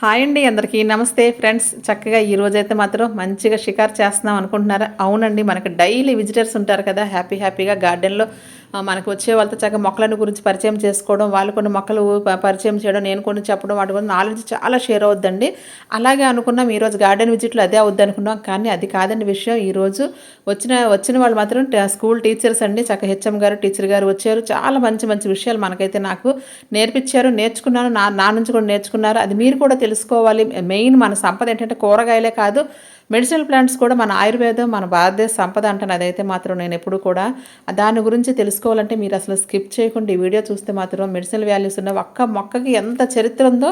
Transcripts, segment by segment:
Hi అండి అందరికీ. నమస్తే ఫ్రెండ్స్. చక్కగా ఈరోజైతే మాత్రం మంచిగా షికార్ చేస్తున్నాం అనుకుంటున్నారా? అవునండి మనకు డైలీ విజిటర్స్ ఉంటారు కదా. హ్యాపీ హ్యాపీగా గార్డెన్లో మనకు వచ్చే వాళ్ళతో చక్కగా మొక్కలను గురించి పరిచయం చేసుకోవడం వాళ్ళు కొన్ని మొక్కలు పరిచయం చేయడం నేను కొన్ని చెప్పడం వాటి గురించి నాలెడ్జ్ చాలా షేర్ అవుద్దండి. అలాగే అనుకున్నాం ఈరోజు గార్డెన్ విజిట్లో అదే అవుద్ది అనుకున్నాం కానీ అది కాదండి విషయం. ఈరోజు వచ్చిన వచ్చిన వాళ్ళు మాత్రం స్కూల్ టీచర్స్ అండి. చక్కగా హెచ్ఎం గారు టీచర్ గారు వచ్చారు. చాలా మంచి మంచి విషయాలు మనకైతే నాకు నేర్పించారు నేర్చుకున్నాను. నా నా నుంచి కూడా నేర్చుకున్నారు. అది మీరు కూడా తెలుసుకోవాలి. మెయిన్ మన సంపద ఏంటంటే కూరగాయలే కాదు. మెడిసినల్ ప్లాంట్స్ కూడా మన ఆయుర్వేదం మన భారతదేశ సంపద అంటాను అదైతే మాత్రం నేను ఎప్పుడు కూడా దాని గురించి తెలుసుకోవాలంటే మీరు అసలు స్కిప్ చేయకుండా ఈ వీడియో చూస్తే మాత్రం మెడిసినల్ వాల్యూస్ ఉన్న ఒక్క మొక్కకి ఎంత చరిత్ర ఉందో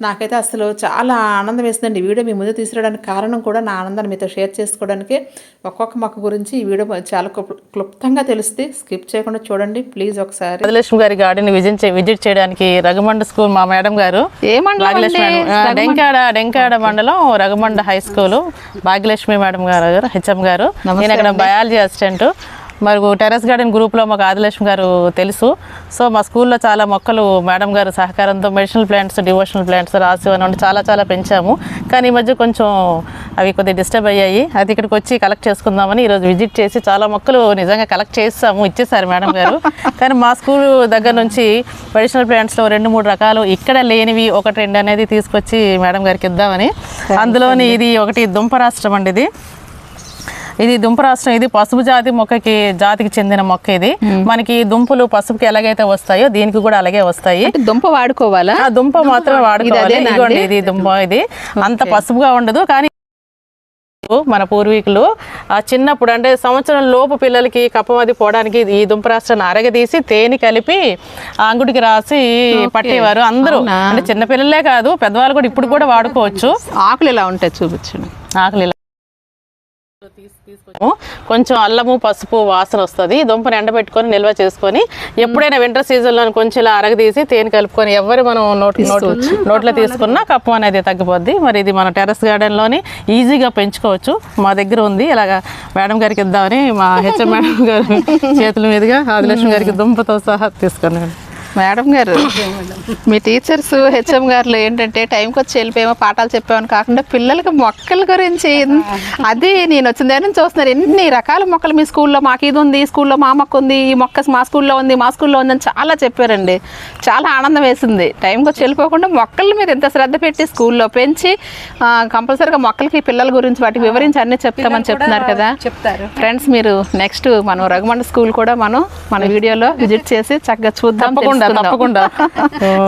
నాకైతే అసలు చాలా ఆనందం వేసిందండి ఈ వీడియో మీ ముందు తీసుకురావడానికి కారణం కూడా నా ఆనందాన్ని మీతో షేర్ చేసుకోవడానికి ఒక్కొక్క మొక్క గురించి ఈ వీడియో చాలా క్లుప్- క్లుప్తంగా తెలుస్తుంది. స్కిప్ చేయకుండా చూడండి. ప్లీజ్ ఒకసారి. రాజలక్ష్మి గారి గార్డెన్ విజిట్ విజిట్ చేయడానికి రఘుమండ స్కూల్ మా మేడం గారు. డెంకాడ డెంకాడ మండలం Raghumanda high school Bhagyalakshmi madam గారు హెచ్ఎం గారు. నేను అక్కడ బయాలజీ అసిస్టెంట్ మరి టెర్రస్ గార్డెన్ గ్రూప్లో మాకు ఆదిలక్ష్మి గారు తెలుసు. సో మా స్కూల్లో చాలా మొక్కలు మేడం గారు సహకారంతో మెడిసినల్ ప్లాంట్స్ డివోషనల్ ప్లాంట్స్ రాసి అని చాలా చాలా పెంచాము. కానీ ఈ మధ్య కొంచెం అవి కొద్దిగా డిస్టర్బ్ అయ్యాయి. అది ఇక్కడికి వచ్చి కలెక్ట్ చేసుకుందామని ఈరోజు విజిట్ చేసి చాలా మొక్కలు నిజంగా కలెక్ట్ చేస్తాము ఇచ్చేసారు మేడం గారు. కానీ మా స్కూల్ దగ్గర నుంచి మెడిసినల్ ప్లాంట్స్లో రెండు మూడు రకాలు ఇక్కడ లేనివి ఒకటి రెండు అనేది తీసుకొచ్చి మేడం గారికి ఇద్దామని. అందులోని ఇది ఒకటి దుంప రాష్ట్రం అండి ఇది. ఇది దుంప రాష్ట్రం ఇది పసుపు జాతి మొక్కకి జాతికి చెందిన మొక్క ఇది. మనకి దుంపలు పసుపుకి ఎలాగైతే వస్తాయో దీనికి కూడా అలాగే వస్తాయి. దుంప వాడుకోవాలా? ఆ దుంప మాత్రం వాడుకోవాలి. ఇది దుంప ఇది. అంత పసుపుగా ఉండదు కానీ మన పూర్వీకులు ఆ చిన్నప్పుడు అంటే సంవత్సరం లోపు పిల్లలకి కప్పం అది పోవడానికి ఈ దుంపరాష్ట్రాన్ని అరగదీసి తేనె కలిపి ఆ అంగుడికి రాసి పట్టేవారు అందరూ. అంటే చిన్న పిల్లలే కాదు పెద్దవాళ్ళు కూడా ఇప్పుడు కూడా వాడుకోవచ్చు. ఆకులు ఇలా ఉంటాయి చూపించండి. ఆకలి. కొంచెం అల్లము పసుపు వాసన వస్తుంది. దుంపని ఎండబెట్టుకొని నిల్వ చేసుకొని ఎప్పుడైనా వింటర్ సీజన్లో కొంచెం ఇలా అరగదీసి తేనె కలుపుకొని ఎవరు మనం నోట్ నోట్ నోట్లో తీసుకున్నా కప్పం అనేది తగ్గిపోద్ది. మరి ఇది మన టెర్రస్ గార్డెన్లోని ఈజీగా పెంచుకోవచ్చు. మా దగ్గర ఉంది. ఇలాగా మేడం గారికి ఇద్దామని మా హెచ్ఎం మేడం గారు చేతుల మీదుగా ఆదిలక్ష్మి గారికి దుంపతో సహా తీసుకున్నాను. మేడం గారు మీ టీచర్స్ హెచ్ఎం గారు ఏంటంటే టైంకి వచ్చి వెళ్ళిపోయామో పాఠాలు చెప్పామని కాకుండా పిల్లలకి మొక్కల గురించి అది నేను వచ్చిన దగ్గర నుంచి చూస్తున్నారు. ఎన్ని రకాల మొక్కలు మీ స్కూల్లో మాకు ఇది ఉంది స్కూల్లో మా మొక్క ఉంది ఈ మొక్క మా స్కూల్లో ఉంది మా స్కూల్లో ఉంది అని చాలా చెప్పారండి. చాలా ఆనందం వేసింది. టైంకి వచ్చి వెళ్ళిపోకుండా మొక్కలు మీరు ఎంత శ్రద్ధ పెట్టి స్కూల్లో పెంచి కంపల్సరీగా మొక్కలకి పిల్లల గురించి వాటికి వివరించి అన్నీ చెప్తామని చెప్తున్నారు కదా. చెప్తారు. ఫ్రెండ్స్ మీరు నెక్స్ట్ మనం రఘుమండ స్కూల్ కూడా మనం మన వీడియోలో విజిట్ చేసి చక్కగా చూద్దాం తప్పకుండా.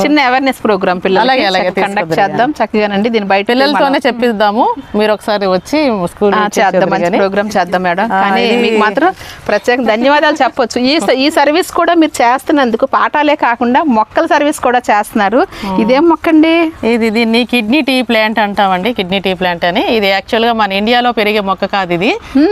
చిన్న అవేర్నెస్ ప్రోగ్రామ్ అలాగే కండక్ట్. చేద్దాం. చక్కగానండి దీని బయట పిల్లలతోనే చెప్పిద్దాము. మీరు ఒకసారి వచ్చి స్కూల్ చేద్దాం. మంచి ప్రోగ్రామ్ చేద్దాం మేడం. కానీ మీకు మాత్రం ప్రత్యేక ధన్యవాదాలు చెప్పొచ్చు. ఈ ఈ సర్వీస్ కూడా మీరు చేస్తున్నందుకు పాఠాలే కాకుండా మొక్కల సర్వీస్ కూడా చేస్తున్నారు. ఇదేం మొక్క అండి ఇది దీన్ని కిడ్నీ టీ ప్లాంట్ అంటామండి కిడ్నీ టీ ప్లాంట్ అని. ఇది యాక్చువల్గా మన ఇండియాలో పెరిగే మొక్క కాదు ఇది.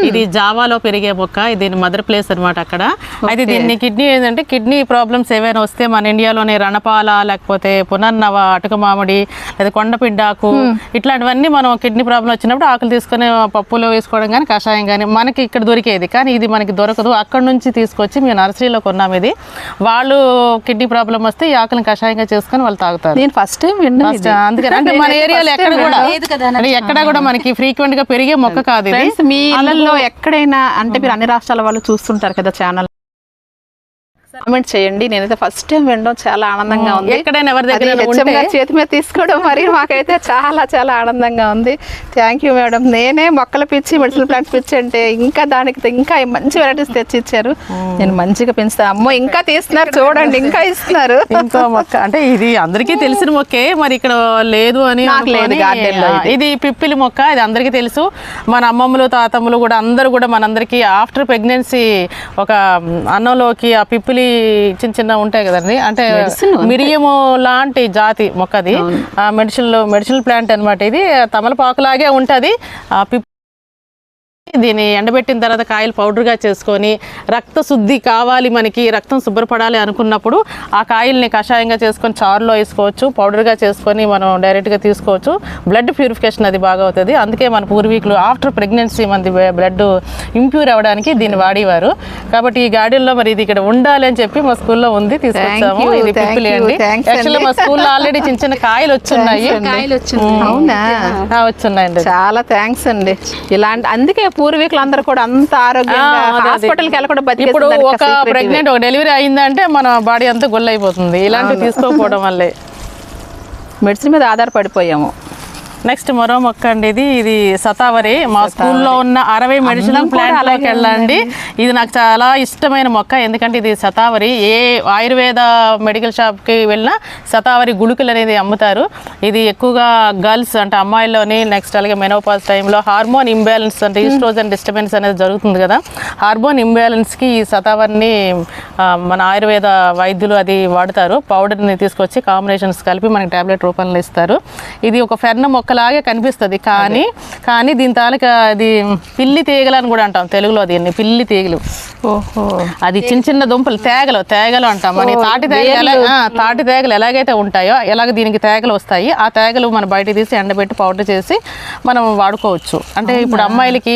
ఇది జావాలో పెరిగే మొక్క. ఇది దీని మదర్ ప్లేస్ అన్నమాట అక్కడ. అయితే దీన్ని కిడ్నీ ఏంటంటే కిడ్నీ ప్రాబ్లమ్స్ ఏవైనా వస్తే మన ఇండియాలోనే రణపాల లేకపోతే పునర్నవ అటుక మామిడి లేదా కొండపిడ్డాకు ఇట్లాంటివన్నీ మనం కిడ్నీ ప్రాబ్లం వచ్చినప్పుడు ఆకులు తీసుకొని పప్పులో వేసుకోవడం కానీ కషాయం కానీ మనకి ఇక్కడ దొరికేది. కానీ ఇది మనకి దొరకదు. అక్కడ నుంచి తీసుకొచ్చి మేము నర్సరీలో కొన్నాం ఇది. వాళ్ళు కిడ్నీ ప్రాబ్లం వస్తే ఈ ఆకులను కషాయంగా చేసుకొని వాళ్ళు తాగుతారు. నేను ఫస్ట్ టైం ఫస్ట్ అందుకని అంటే మన ఏరియాలో ఎక్కడ కూడా అంటే ఎక్కడ కూడా మనకి ఫ్రీక్వెంట్గా పెరిగే మొక్క కాదు మీ ఇళ్ళల్లో ఎక్కడైనా అంటే మీరు అన్ని రాష్ట్రాల వాళ్ళు చూస్తుంటారు కదా ఛానల్. కామెంట్ చేయండి. నేనైతే ఫస్ట్ టైం వినడం చాలా ఆనందంగా ఉంది. ఎక్కడైనా ఎవరి దగ్గర గారి చేతి మీద తీసుకోవడం మరి మాకైతే చాలా చాలా ఆనందంగా ఉంది. థ్యాంక్ యూ మేడం నేనే మొక్కల పిచ్చి మెడిసిన్ ప్లాంట్స్ పిచ్చి అంటే ఇంకా దానికి ఇంకా మంచి వెరైటీస్ తెచ్చి ఇచ్చారు నేను మంచిగా పెంచుతాను అమ్మో ఇంకా తీస్తున్నారు చూడండి ఇంకా ఇస్తున్నారు. ఇంకో మొక్క అంటే ఇది అందరికీ తెలిసిన మొక్కే. మరి ఇక్కడ లేదు అని ఇది. పిప్పిలి మొక్క ఇది అందరికీ తెలుసు. మన అమ్మమ్మలు తాతమ్మలు కూడా అందరూ కూడా మనందరికీ ఆఫ్టర్ ప్రెగ్నెన్సీ ఒక అన్నంలోకి ఆ పిప్పిలి చిన్న చిన్న ఉంటాయి కదండి. అంటే మిరియము లాంటి జాతి మొక్కది. మెడిసిన్ మెడిసినల్ ప్లాంట్ అన్నమాట ఇది. తమలపాకులాగే ఉంటది. ఆ పిప్పి దీన్ని ఎండబెట్టిన తర్వాత కాయలు పౌడర్గా చేసుకొని రక్త శుద్ధి కావాలి మనకి రక్తం శుభ్రపడాలి అనుకున్నప్పుడు ఆ కాయల్ని కషాయంగా చేసుకొని చారులో వేసుకోవచ్చు పౌడర్గా చేసుకొని మనం డైరెక్ట్గా తీసుకోవచ్చు. బ్లడ్ ప్యూరిఫికేషన్ అది బాగా అవుతుంది. అందుకే మన పూర్వీకులు ఆఫ్టర్ ప్రెగ్నెన్సీ మనది బ్లడ్ ఇంప్యూర్ అవ్వడానికి దీన్ని వాడేవారు. కాబట్టి ఈ గార్డెన్లో మరి ఇది ఇక్కడ ఉండాలి అని చెప్పి మా స్కూల్లో ఉంది తీసుకొచ్చాము. ఇది పిప్పిలి అండి. యాక్చువల్లీ మా స్కూల్లో ఆల్రెడీ చిన్న చిన్న కాయలు వచ్చున్నాయి. అవునా? ఆ, వచ్చున్నాయండి. చాలా థ్యాంక్స్ అండి. ఇలాంటి అందుకే పూర్వీకులు అందరూ కూడా అంత ఆరోగ్యంగా. హాస్పిటల్కి వెళ్ళకుండా ఇప్పుడు ఒక ప్రెగ్నెంట్ ఒక డెలివరీ అయిందంటే మన బాడీ అంతా గొల్ల అయిపోతుంది ఇలాంటివి తీసుకోకపోవడం వల్లే. మెడిసిన్ మీద ఆధారపడిపోయాము. నెక్స్ట్ మరో మొక్క అండి ఇది ఇది సతావరి. మా స్కూల్లో ఉన్న అరవై మెడిసినల్ అందం కూడా ప్లాంట్లోకి అలాగే వెళ్ళండి ఇది నాకు చాలా ఇష్టమైన మొక్క ఎందుకంటే ఇది సతావరి. ఏ ఆయుర్వేద మెడికల్ షాప్కి వెళ్ళినా సతావరి గుళికలు అనేది అమ్ముతారు. ఇది ఎక్కువగా గర్ల్స్ అంటే అమ్మాయిల్లోని నెక్స్ట్ అలాగే మెనోపాస్ టైంలో హార్మోన్ ఇంబ్యాలెన్స్ అంటే ఈస్ట్రోజన్ డిస్టర్బెన్స్ అనేది జరుగుతుంది కదా. హార్మోన్ ఇంబ్యాలెన్స్కి ఈ సతావరిని మన ఆయుర్వేద వైద్యులు అది వాడతారు. పౌడర్ని తీసుకొచ్చి కాంబినేషన్స్ కలిపి మనకి టాబ్లెట్ రూపంలో ఇస్తారు. ఇది ఒక ఫెర్న మొక్కలాగే కనిపిస్తుంది. కానీ కానీ దీని తాలూకా అది పిల్లి తీగలు అని కూడా అంటాం తెలుగులో దీన్ని పిల్లి తీగలు. ఓహో. అది చిన్న చిన్న దుంపలు తేగలు తేగలు అంటాం. మన తాటి తేగలు తాటి తేగలు ఎలాగైతే ఉంటాయో ఎలాగ దీనికి తేగలు వస్తాయి ఆ తేగలు మనం బయట తీసి ఎండబెట్టి పౌడర్ చేసి మనం వాడుకోవచ్చు. అంటే ఇప్పుడు అమ్మాయిలకి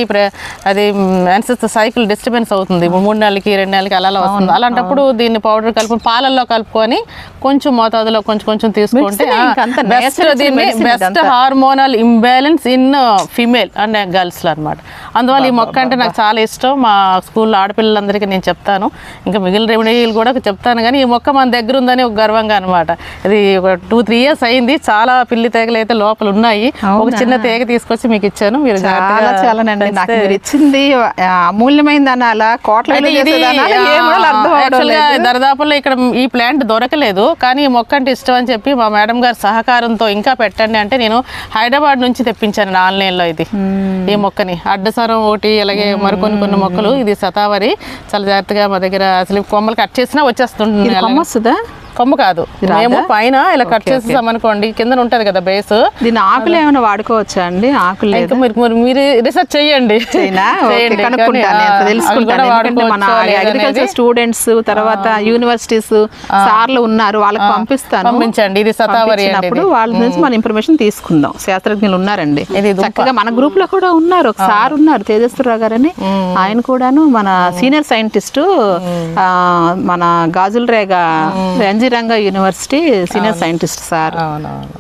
అది మెన్సెస్ సైకిల్ డిస్టర్బెన్స్ అవుతుంది. మూడు నెలలకి రెండు నెలలకి అలా వస్తుంది. అలాంటప్పుడు దీన్ని పౌడర్ కలుపుకొని పాలల్లో కలుపుకొని కొంచెం మోతాదులో కొంచెం కొంచెం తీసుకుంటే బెస్ట్ దీన్ని ఇదంతా. Hormonal imbalance in female and girls అనమాట అందువల్ల ఈ మొక్క అంటే నాకు చాలా ఇష్టం. మా స్కూల్లో ఆడపిల్లలందరికీ నేను చెప్తాను. ఇంకా మిగిలిన రెమెడీలు కూడా చెప్తాను. కానీ ఈ మొక్క మన దగ్గర ఉందని ఒక గర్వంగా అనమాట ఇది ఒక టూ త్రీ ఇయర్స్ అయింది. చాలా పిల్లి తేగలు అయితే లోపల ఉన్నాయి. ఒక చిన్న తేగ తీసుకొచ్చి మీకు ఇచ్చాను. మీరు చాలా నాకు మీరు ఇచ్చింది అమూల్యమైంది అనాలా కోట్ల. దరిదాపుల్లో ఇక్కడ ఈ ప్లాంట్ దొరకలేదు. కానీ ఈ మొక్క అంటే ఇష్టం అని చెప్పి మా మేడం గారి సహకారంతో ఇంకా పెట్టండి అంటే నేను హైదరాబాద్ నుంచి తెప్పించాను ఆన్లైన్లో ఇది. ఈ మొక్కని. అడ్డసరం ఒకటి అలాగే మరికొన్ని కొన్ని మొక్కలు. ఇది సతావరి. చాలా జాగ్రత్తగా మా దగ్గర అసలు కొమ్మలు కట్ చేసినా కొమ్మ వస్తుందా? కొమ్మ కాదు. మేము పైన ఇలా కట్ చేసేసాం అనుకోండి కింద ఉంటది కదా బేస్ దీని ఆకులు ఏమైనా వాడుకోవచ్చా అండి? ఆకులు మీరు రీసెర్చ్ చేయండి. అగ్రికల్చర్. స్టూడెంట్స్ తర్వాత యూనివర్సిటీస్ సార్లు ఉన్నారు వాళ్ళకి పంపిస్తాను. పంపించండి ఇది సతావరి పంపించినప్పుడు వాళ్ళ నుంచి మన ఇన్ఫర్మేషన్ తీసుకుందాం. శాస్త్రజ్ఞులు ఉన్నారండి. చక్కగా మన గ్రూప్లో కూడా ఉన్నారు. ఒక సార్ ఉన్నారు తేజస్వరరావు గారని. ఆయన కూడాను మన సీనియర్ సైంటిస్ట్ మన గాజులరేగ రంజిరంగ యూనివర్సిటీ సీనియర్ సైంటిస్ట్ సార్. అవునవును.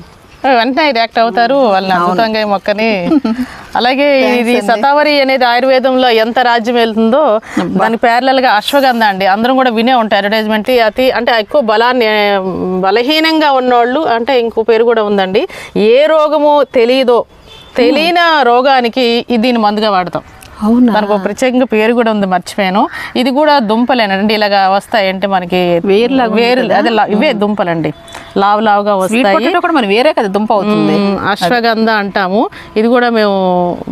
వెంటనే రియాక్ట్ అవుతారు వాళ్ళని అద్భుతంగా ఈ మొక్కని. అలాగే ఇది శతావరి అనేది ఆయుర్వేదంలో ఎంత రాజ్యం వెళ్తుందో దాని గా అశ్వగంధ అండి. అందరం కూడా వినే ఉంటారు అడ్వర్టైజ్మెంట్ అతి అంటే ఎక్కువ బలాన్ని బలహీనంగా ఉన్నోళ్ళు అంటే ఇంకో పేరు కూడా ఉందండి. ఏ రోగము తెలియదో తెలియని రోగానికి ఇది దీన్ని మందుగా వాడతాం. అవునా? దానికి ఒక ప్రత్యేకంగా పేరు కూడా ఉంది మర్చిపోయాను. ఇది కూడా దుంపలేనండి ఇలాగా వస్తాయి అంటే మనకి వేరులాగా వేరు అదే ఇవే దుంపలండి. లావు లావుగా వస్తాయి. మరి వేరే కదా దుంప అవుతుంది. అశ్వగంధ అంటాము. ఇది కూడా మేము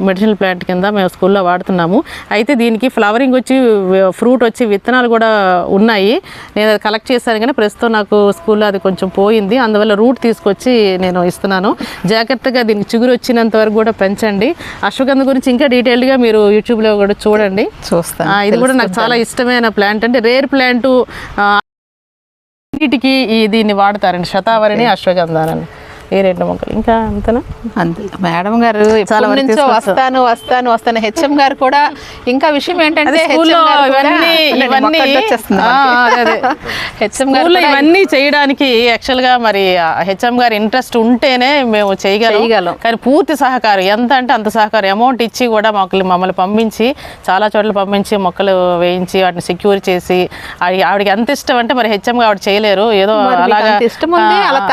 మెడిసినల్ ప్లాంట్ కింద మేము స్కూల్లో వాడుతున్నాము. అయితే దీనికి ఫ్లవరింగ్ వచ్చి ఫ్రూట్ వచ్చి విత్తనాలు కూడా ఉన్నాయి. నేను అది కలెక్ట్ చేశాను కానీ ప్రస్తుతం నాకు స్కూల్లో అది కొంచెం పోయింది. అందువల్ల రూట్ తీసుకొచ్చి నేను ఇస్తున్నాను. జాగ్రత్తగా దీనికి చిగురు వచ్చినంత వరకు కూడా పెంచండి. అశ్వగంధ గురించి ఇంకా డీటెయిల్డ్గా మీరు యూట్యూబ్లో కూడా చూడండి. చూస్తాను ఇది కూడా నాకు చాలా ఇష్టమైన ప్లాంట్ అంటే రేర్ ప్లాంట్ వీటికి ఈ దీన్ని వాడతారండి. శతావరిని అశ్వగంధాన్ని ఈ రెండు మొక్కలు? ఇంకా అంతనా? అంతే. మేడం గారు చాలా నుంచో. వస్తాను వస్తాను వస్తాను. హెచ్ఎం గారు కూడా ఇంకా విషయం ఏంటంటే. హెచ్ఎం గారు ఇవన్నీ చేయడానికి యాక్చువల్గా మరి హెచ్ఎం గారి ఇంట్రెస్ట్ ఉంటేనే మేము చేయగలం. కానీ పూర్తి సహకారం ఎంత అంటే అంత సహకారం. అమౌంట్ ఇచ్చి కూడా మొక్కలు మమ్మల్ని పంపించి చాలా చోట్ల పంపించి మొక్కలు వేయించి వాటిని సెక్యూర్ చేసి ఆవి- ఆవిడకి ఎంత ఇష్టం అంటే మరి హెచ్ఎం ఆవిడ చేయలేరు. ఏదో అలాగా ఇష్టం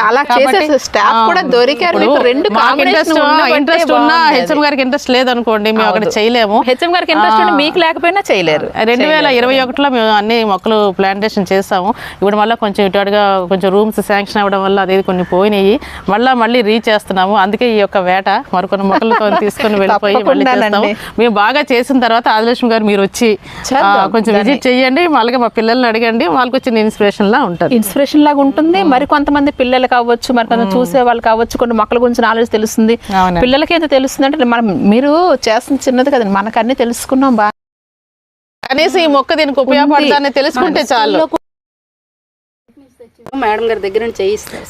అలా చేసే స్టాఫ్ కూడా దొరికారు. రెండు ఇంట్రెస్ట్ ఇంట్రెస్ట్ ఉన్నా హెచ్ఎం గారికి ఇంట్రెస్ట్ లేదనుకోండి మేము అక్కడ చేయలేము. హెచ్ఎం గారికి ఇంట్రెస్ట్ ఉంటే మీకు లేకపోయినా చేయలేరు. రెండు వేల ఇరవై ఒకటిలో మేము అన్ని మొక్కలు ప్లాంటేషన్ చేసాము. ఇప్పుడు మళ్ళీ కొంచెం ఇటుగా కొంచెం రూమ్స్ శాంక్షన్ అవ్వడం వల్ల అది కొన్ని పోయినాయి. మళ్ళీ మళ్ళీ రీచ్ చేస్తున్నాము. అందుకే ఈ యొక్క వేట మరికొన్ని మొక్కలతో తీసుకొని వెళ్ళిపోయి మళ్ళీ చేస్తాము. మేము బాగా చేసిన తర్వాత ఆదిలక్ష్మి గారు మీరు వచ్చి కొంచెం విజిట్ చేయండి మళ్ళీ మా పిల్లల్ని అడగండి. వాళ్ళకి వచ్చిన ఇన్స్పిరేషన్ లా ఉంటుంది. ఇన్స్పిరేషన్ లాగా ఉంటుంది. మరి కొంతమంది పిల్లలు కావచ్చు మరి కొంత చూసే వాళ్ళు కావచ్చు కొన్ని మొక్కల గురించి నాలెడ్జ్ తెలుస్తుంది. పిల్లలకి ఎంత తెలుస్తుంది అంటే మనం మీరు చేస్తుంది చిన్నది కదండి మనకు అన్ని తెలుసుకున్నాం బాగా కనీసం ఈ మొక్క దీనికి ఉపయోగపడతానే తెలుసుకుంటే చాలు. మేడం గారి దగ్గర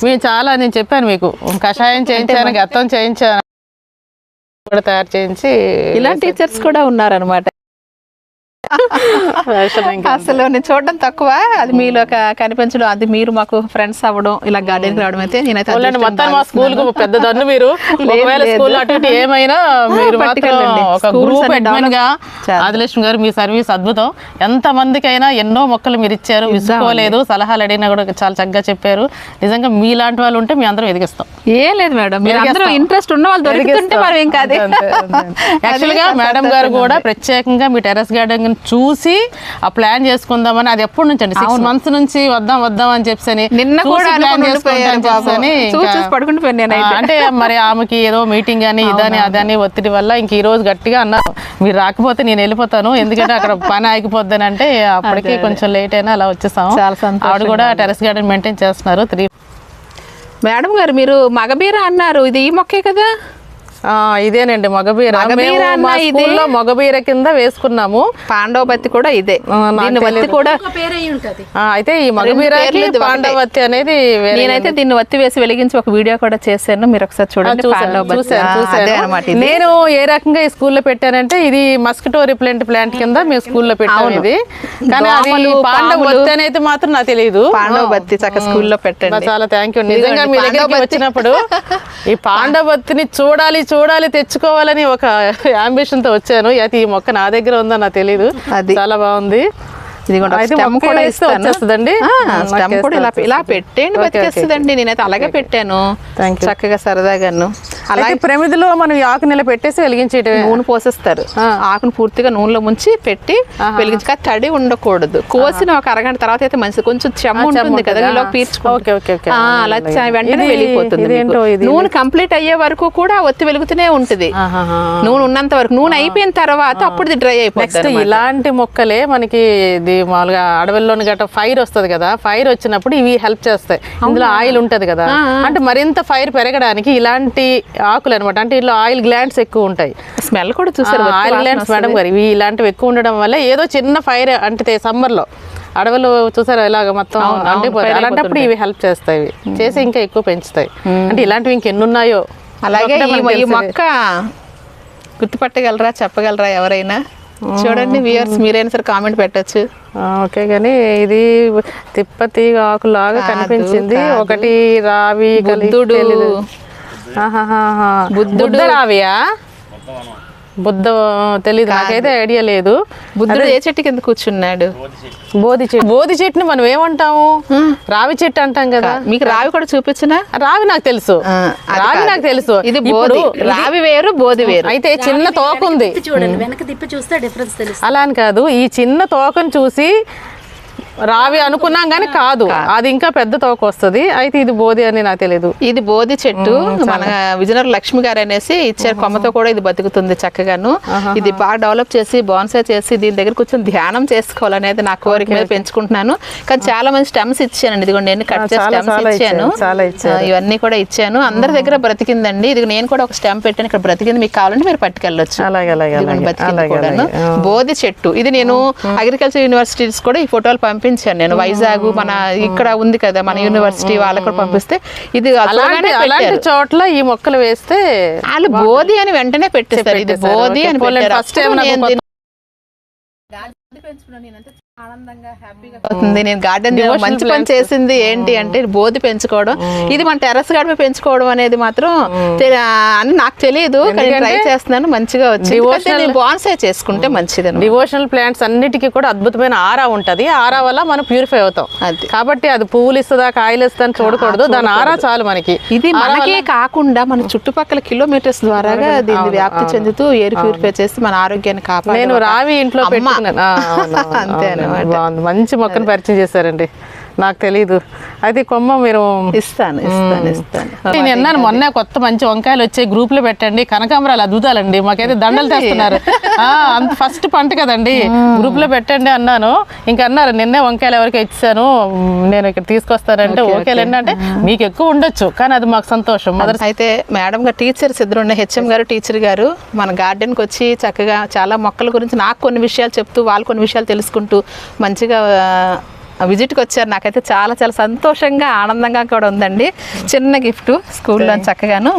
మేము చాలా నేను చెప్పాను మీకు కషాయం చేయించాను గత్తం చేయించాను కూడా తయారు చేయించి ఇలాంటి టీచర్స్ కూడా ఉన్నారనమాట. అసలు నేను చూడడం తక్కువ. అది మీలో కనిపించడం అది మీరు మాకు ఫ్రెండ్స్ అవ్వడం ఇలా గార్డెన్ రావడం అయితే నేనైతే మొత్తం మా. స్కూల్కు పెద్ద దన్ను మీరు. ఒకవేళ. స్కూల్ అటు ఇటు ఏమైనా మీరు. ఒక గ్రూప్ అడ్మిన్గా. ఆదిలక్ష్మి గారు మీ సర్వీస్ అద్భుతం. ఎంత మందికైనా ఎన్నో మొక్కలు మీరు ఇచ్చారు విసుకోలేదు సలహాలు అడిగినా కూడా చాలా చక్కగా చెప్పారు. నిజంగా మీలాంటి వాళ్ళు ఉంటే మీ అందరం ఎదిగిస్తాం. ఏం లేదు మేడం. మీరు అందరూ. ఇంట్రెస్ట్ ఉన్న వాళ్ళు దొరుకుతుంటే మనం ఇంకా యాక్చువల్ గా మేడం గారు కూడా ప్రత్యేకంగా మీ టెరెస్ గార్డెన్ చూసి ఆ ప్లాన్ చేసుకుందామని అది ఎప్పటి నుంచి అండి? సిక్స్ మంత్స్ నుంచి వద్దాం వద్దాం అని చెప్పని నిన్న కూడా plan అనుకుని చేసుకుంటా ఉండిపోయారు అని పాపం. చెప్పని చూసి ఇంకా- చూసి పడుకుంటూ పోయాను నేనైతే. ఆ, అంటే మరి ఆమెకి ఏదో మీటింగ్ అని ఇదని అదని ఒత్తిడి వల్ల ఇంక ఈ రోజు గట్టిగా అన్నారు. మీరు రాకపోతే నేను వెళ్ళిపోతాను ఎందుకంటే అక్కడ పని ఆగిపోద్దని అంటే అప్పటికి కొంచెం లేట్ అయినా అలా వచ్చేసాం ఆవిడ కూడా టెరెస్ గార్డెన్ మెయింటైన్ చేస్తున్నారు త్రీ మేడం గారు మీరు మగబీర అన్నారు ఇది ఈ మొక్కే కదా? ఇదేనండి మగబీర? స్కూల్లో మగబీర కింద వేసుకున్నాము. పాండవ బత్తి కూడా ఇదే. వత్తి కూడా ఒక పేరు అయి ఉంటది. ఆ, అయితే ఈ మగబీరకి పేర్లు ఇది ఒకటే. పాండవతి అనేది నేనైతే దీన్ని వత్తి వేసి వెలిగించి ఒక వీడియో కూడా చేశాను. మీరు ఒకసారి చూడండి నేను ఏ రకంగా ఈ స్కూల్లో పెట్టానంటే ఇది మస్కిటో రిప్లెంట్ ప్లాంట్ కింద మేము స్కూల్లో పెట్టాము. ఇది. కానీ అది దోమలు, పాండవ పాములు. వత్తి అనేది మాత్రం నాకు తెలియదు పాండవ బత్తి చక్క స్కూల్లో పెట్టండి. చాలా థ్యాంక్ యూ నిజంగా మీ దగ్గరికి బత్తి. వచ్చినప్పుడు ఈ పాండవత్తిని చూడాలి చూడాలి తెచ్చుకోవాలని ఒక తో వచ్చాను. అయితే ఈ మొక్క నా దగ్గర ఉందో నాకు తెలియదు అది. చాలా బాగుంది. వచ్చేస్తుందండి? స్టెమ్ కూడా ఇలా. పెట్టేయండి నేనైతే అలాగే పెట్టాను. చక్కగా సరదాగాను. అలా అలాగే ప్రమిదిలో మనం ఆకు నిల పెట్టేసి వెలిగించేయటమే. నూనె పోసేస్తారు. ఆకును పూర్తిగా నూనెలో ముంచి పెట్టి వెలిగించి కానీ తడి ఉండకూడదు. కోసిన ఒక అరగంట తర్వాత అయితే మంచిది. కొంచెం చెమ్మ ఉంటుంది. కదా ఇలా అలా వెంటనే. ఇది. నూనె కంప్లీట్ అయ్యే వరకు కూడా ఒత్తి వెలుగుతూనే ఉంటుంది. నూనె ఉన్నంత వరకు. నూనె అయిపోయిన తర్వాత అప్పుడు డ్రై అయిపోతుంది ఇలాంటి మొక్కలే మనకి ఇది మామూలుగా అడవుల్లోని గట్రా ఫైర్ వస్తుంది కదా ఫైర్ వచ్చినప్పుడు ఇవి హెల్ప్ చేస్తాయి. ఇందులో ఆయిల్ ఉంటది కదా. అంటే మరింత ఫైర్ పెరగడానికి ఇలాంటి ఆకులు అనమాట అంటే ఇందులో ఆయిల్ గ్లాండ్స్ ఎక్కువ ఉంటాయి. స్మెల్ కూడా చూసారు ఆయిల్ గ్లాండ్స్. మేడం గారు ఇవి ఇలాంటివి ఎక్కువ ఉండడం వల్ల ఏదో చిన్న ఫైర్ అంటే సమ్మర్లో అడవులు చూసారు ఇలాగ మొత్తం అంటిపోతాయి అలాంటప్పుడు ఇవి హెల్ప్ చేస్తాయి. ఇవి. చేసి ఇంకా ఎక్కువ పెంచుతాయి. అంటే ఇలాంటివి ఇంకెన్ని ఉన్నాయో అలాగే ఈ. మొక్క గుర్తుపట్టగలరా చెప్పగలరా ఎవరైనా? చూడండి వ్యూయర్స్ మీరైనా సరే కామెంట్ పెట్టొచ్చు ఓకే కానీ ఇది తిప్పతి ఆకులాగా కనిపించింది. ఒకటి రావి బుద్ధుడు. బుద్ధుడు. బుద్ధ రావియా బుద్ధ తెలీదు నాకైతే ఐడియా లేదు. బుద్ధుడు ఏ చెట్టు కింద కూర్చున్నాడు? బోధి చెట్టు. బోధి చెట్టుని మనం ఏమంటాము? రావి చెట్టు అంటాం కదా. మీకు రావి కూడా చూపించిన? రావి నాకు తెలుసు. రావి నాకు తెలుసు. ఇది బోధి. రావి వేరు బోధి వేరు. అయితే చిన్న తోక ఉంది. చూడండి. వెనక తిప్పి చూస్తే డిఫరెన్స్ తెలుస్తుంది. అలా అని కాదు. ఈ చిన్న తోకను చూసి రావి అనుకున్నాం కానీ కాదు. అది ఇంకా పెద్ద తోక వస్తుంది. అయితే ఇది బోధి అని నాకు తెలియదు ఇది బోధి చెట్టు. మన విజయనగరం లక్ష్మి గారు అనేసి ఇచ్చారు. కొమ్మతో కూడా ఇది బతుకుతుంది చక్కగాను. ఇది బాగా డెవలప్ చేసి బాన్సే చేసి దీని దగ్గర కూర్చొని ధ్యానం చేసుకోవాలనేది నా కోరిక మీద పెంచుకుంటున్నాను. కానీ చాలా మంది స్టెమ్స్ ఇచ్చానండి. ఇదిగోండి నేను కట్ చేసి స్టెమ్స్ ఇచ్చాను. ఇవన్నీ కూడా ఇచ్చాను. అందరి దగ్గర బ్రతికిందండి. ఇది నేను కూడా ఒక స్టెంప్ పెట్టాను. ఇక్కడ బ్రతికింది. మీకు కావాలంటే మీరు పట్టుకెళ్ళొచ్చు. బతికింది. బోధి చెట్టు. ఇది నేను అగ్రికల్చర్ యూనివర్సిటీస్ కూడా ఈ ఫోటోలు పంపించాను నేను. వైజాగ్ మన ఇక్కడ ఉంది కదా మన యూనివర్సిటీ వాళ్ళకు కూడా పంపిస్తే ఇది అలాంటి. చోట్ల ఈ మొక్కలు వేస్తే వాళ్ళు బోధి అని వెంటనే పెట్టేస్తారు ఇది. బోధి అని పోన్లేండి, అవుతుంది. నేను గార్డెన్ మంచి పని చేసింది ఏంటి అంటే బోధి పెంచుకోవడం. ఇది మన టెర్రస్ గార్డెన్ పెంచుకోవడం అనేది మాత్రం తె- అని నాకు తెలియదు కానీ ట్రై చేస్తున్నాను మంచిగా వచ్చింది. బాన్సే చేసుకుంటే మంచిది. డివోషనల్ ప్లాంట్స్ అన్నిటికీ కూడా అద్భుతమైన ఆరా ఉంటది. ఆరా వల్ల మనం ప్యూరిఫై అవుతాం. అది. కాబట్టి అది పువ్వులు ఇస్తుందా కాయలు ఇస్తుందా అని చూడకూడదు. దాని ఆరా చాలు మనకి. ఇది మనకే కాకుండా మన చుట్టుపక్కల కిలోమీటర్స్ ద్వారాగా దీన్ని వ్యాప్తి చెందుతూ ఎయిర్ ప్యూరిఫై చేసి మన ఆరోగ్యాన్ని కాపాడు నేను రావి ఇంట్లో అంతే. బాగుంది. మంచి మొక్కను పరిచయం చేశారండి. నాకు తెలీదు. అయితే కొమ్మ మీరు ఇస్తాను ఇస్తాను ఇస్తాను. నేను విన్నాను మొన్న కొత్త మంచి వంకాయలు వచ్చే గ్రూప్లో పెట్టండి. కనకాంబరాలు అద్భుతాలండి. మాకైతే దండలు తెస్తున్నారు. ఆ, అంత ఫస్ట్ పంట కదండి. గ్రూప్లో పెట్టండి అన్నాను. ఇంకా అన్నారు నిన్నే వంకాయలు ఎవరికి ఇచ్చాను. నేను ఇక్కడ తీసుకొస్తానంటే ఓకేలేండి అంటే మీకు ఎక్కువ ఉండొచ్చు. కానీ అది మాకు సంతోషం. మొదటి అయితే మేడం గారు టీచర్స్ ఇద్దరు ఉండే హెచ్ఎం గారు టీచర్ గారు మన గార్డెన్కి వచ్చి చక్కగా చాలా మొక్కల గురించి నాకు కొన్ని విషయాలు చెప్తూ వాళ్ళు కొన్ని విషయాలు తెలుసుకుంటూ మంచిగా విజిట్కి వచ్చారు. నాకైతే చాలా చాలా సంతోషంగా ఆనందంగా కూడా ఉందండి. చిన్న గిఫ్ట్ స్కూల్లో చక్కగాను.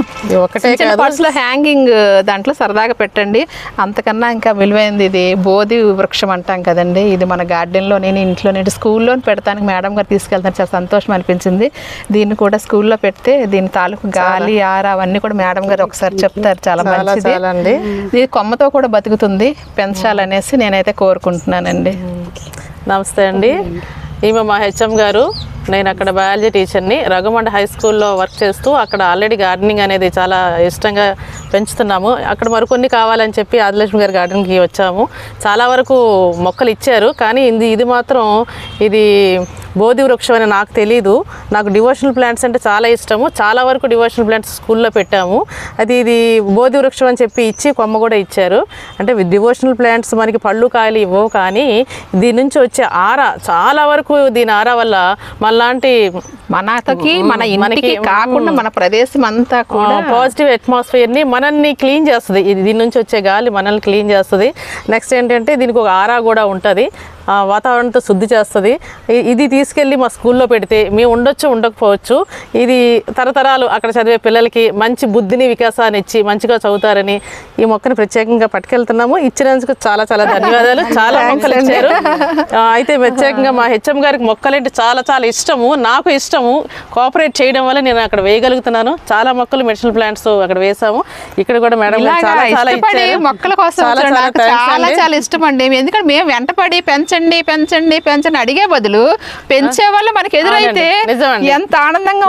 పర్సులో హ్యాంగింగ్ దాంట్లో సరదాగా పెట్టండి. అంతకన్నా ఇంకా విలువైంది ఇది బోధి వృక్షం అంటాం కదండి. ఇది మన గార్డెన్లో నేను ఇంట్లో నేను స్కూల్లో పెడతానికి మేడం గారు తీసుకెళ్తాను చాలా సంతోషం అనిపించింది. దీన్ని కూడా స్కూల్లో పెడితే దీని తాలూకు గాలి ఆర అవన్నీ కూడా మేడం గారు ఒకసారి చెప్తారు. చాలా మంచిది. ఇది కొమ్మతో కూడా బతుకుతుంది. పెంచాలనేసి నేనైతే కోరుకుంటున్నానండి. నమస్తే అండి. ఈమె మా హెచ్ఎం గారు. నేను అక్కడ బయాలజీ టీచర్ని. రఘుమండ హై స్కూల్లో వర్క్ చేస్తూ అక్కడ ఆల్రెడీ గార్డెనింగ్ అనేది చాలా ఇష్టంగా పెంచుతున్నాము. అక్కడ మరికొన్ని కావాలని చెప్పి ఆదిలక్ష్మి గారి గార్డెన్కి వచ్చాము. చాలా వరకు మొక్కలు ఇచ్చారు. కానీ ఇది ఇది మాత్రం ఇది బోధి వృక్షం అని నాకు తెలీదు. నాకు డివోషనల్ ప్లాంట్స్ అంటే చాలా ఇష్టము. చాలా వరకు డివోషనల్ ప్లాంట్స్ స్కూల్లో పెట్టాము. అది ఇది బోధి వృక్షం అని చెప్పి ఇచ్చి కొమ్మ కూడా ఇచ్చారు. అంటే డివోషనల్ ప్లాంట్స్ మనకి పళ్ళు కాయలు ఇవ్వవు కానీ దీని నుంచి వచ్చే ఆర చాలా వరకు దీని ఆర వల్ల మనలాంటి మనకి మన మనకి, కాకుండా మన ప్రదేశం అంతా కూడా పాజిటివ్ అట్మాస్ఫియర్ని మనల్ని క్లీన్ చేస్తుంది. ఇది దీని నుంచి వచ్చే గాలి మనల్ని క్లీన్ చేస్తుంది. నెక్స్ట్ ఏంటంటే దీనికి ఒక ఆరా కూడా ఉంటుంది. వాతావరణంతో శుద్ధి చేస్తుంది. ఇది తీసుకెళ్ళి మా స్కూల్లో పెడితే మేము ఉండొచ్చు ఉండకపోవచ్చు. ఇది తరతరాలు అక్కడ చదివే పిల్లలకి మంచి బుద్ధిని వికాసాన్ని ఇచ్చి మంచిగా చదువుతారని ఈ మొక్కని ప్రత్యేకంగా పట్టుకెళ్తున్నాము. ఇచ్చినందుకు చాలా చాలా ధన్యవాదాలు. చాలా మొక్కలు ఇచ్చారు. అయితే ప్రత్యేకంగా మా హెచ్ఎం గారికి మొక్కలంటే చాలా చాలా ఇష్టము. నాకు ఇష్టము. కోఆపరేట్ చేయడం వల్ల నేను అక్కడ వేయగలుగుతున్నాను. చాలా మొక్కలు మెడిసినల్ ప్లాంట్స్ అక్కడ వేసాము. ఇక్కడ కూడా మేడం చాలా చాలా. మొక్కల కోసం చాలా. చాలా ఇష్టం అండి. ఎందుకంటే మేము వెంటపడి పెంచండి పెంచండి పెంచండి. అడిగే బదులు పెంచే వల్ల మనకి ఎదురైతే. ఎంత ఆనందంగా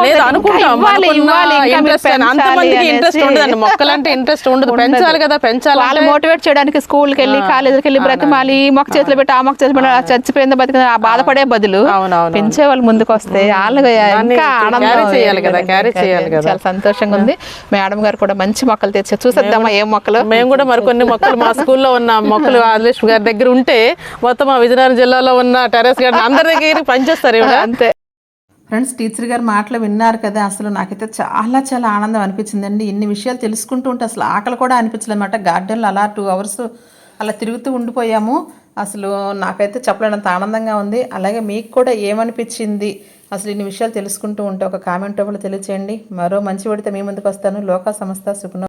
ఇంట్రెస్ట్. ఉండదండి. మొక్కలంటే ఇంట్రెస్ట్ ఉండదు. పెంచాలి కదా పెంచాలి వాళ్ళు మోటివేట్ చేయడానికి స్కూల్కి వెళ్ళి కాలేజీకి వెళ్ళి బ్రతిమాలి ఈ మొక్క చేతిలో పెట్టి ఆ మొక్క చేతిలో పెట్టి ఆ చచ్చిపోయిందో బతికిందో ఆ బాధపడే బదులు. పెంచే వాళ్ళు ముందుకు వస్తే వాళ్ళు ఇంకా ఆనందం చేయాలి కదా, carry చేయాలి కదా. చాలా సంతోషంగా ఉంది. మేడం గారు కూడా మంచి మొక్కలు తెచ్చారు. చూసేద్దామా ఏం మొక్కలు? మేము కూడా మరికొన్ని మొక్కలు మా స్కూల్లో ఉన్న మొక్కలు ఆదిలక్ష్మి గారి దగ్గర ఉంటే మొత్తం మా విజయనగరం జిల్లాలో ఉన్న టెరెస్ గార్డెన్ అందరి దగ్గర పనిచేస్తారు ఇవిడ అంతే. ఫ్రెండ్స్ టీచర్ గారు మాటలు విన్నారు కదా అసలు నాకైతే చాలా చాలా ఆనందం అనిపించిందండి. ఇన్ని విషయాలు తెలుసుకుంటూ ఉంటే అసలు ఆకలి కూడా అనిపించలేదు అనమాట గార్డెన్లో అలా టూ అవర్స్ అలా తిరుగుతూ ఉండిపోయాము. అసలు నాకైతే చెప్పలేనంత ఆనందంగా ఉంది. అలాగే మీకు కూడా ఏమనిపించింది? అసలు ఇన్ని విషయాలు తెలుసుకుంటూ ఉంటే ఒక కామెంట్ రూపంలో తెలియచేయండి. మరో మంచి పడితే మీ ముందుకు వస్తాను. లోకా సంస్థ సుఖనో